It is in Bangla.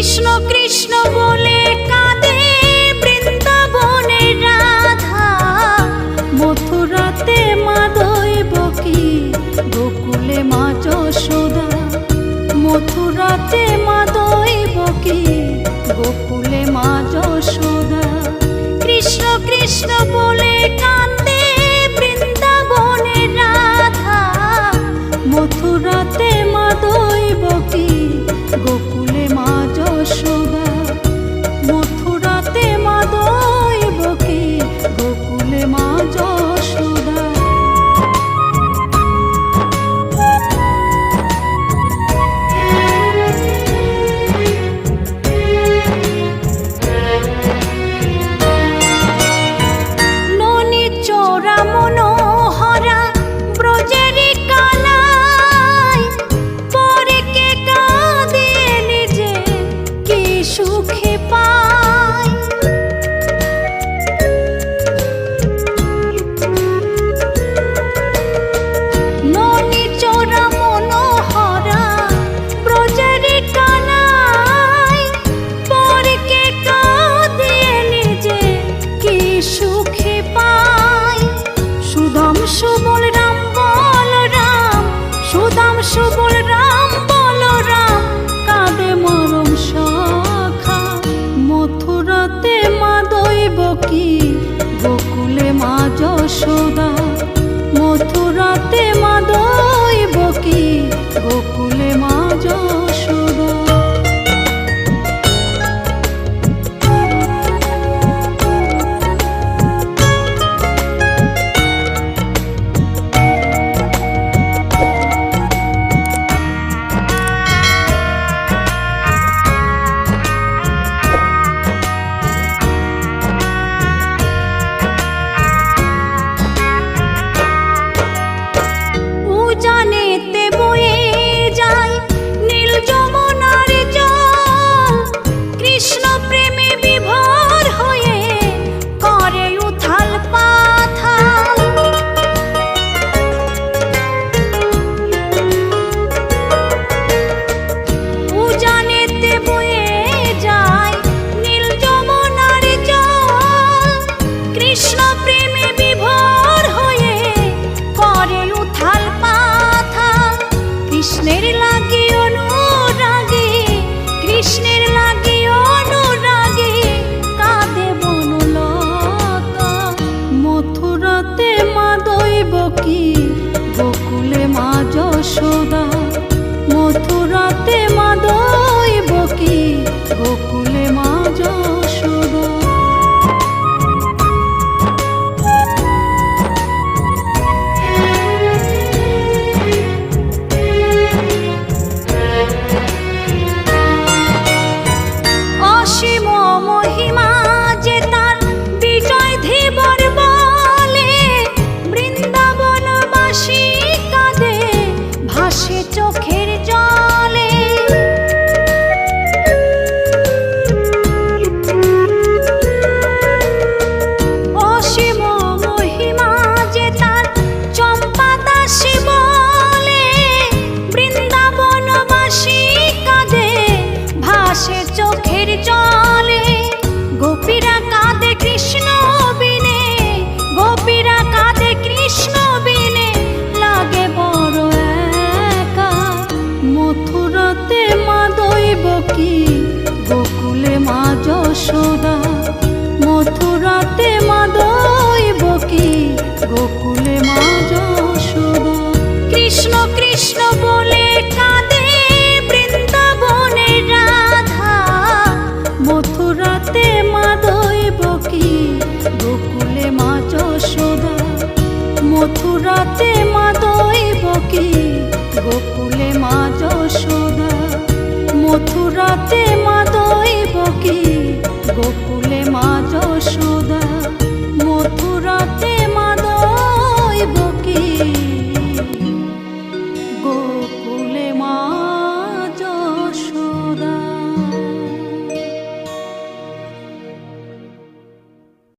কৃষ্ণ কৃষ্ণ বলে কাঁদে বৃন্দাবনের রাধা। মথুরাতে মা বকি কি, গোকুলে মা যশোদা। মথুরাতে মা দৈব গোকুলে মা যশোদা। মাদই বকি গোকুলে মা കൃഷ്ണരിലാക്കിയോ? নাচে মথুরাতে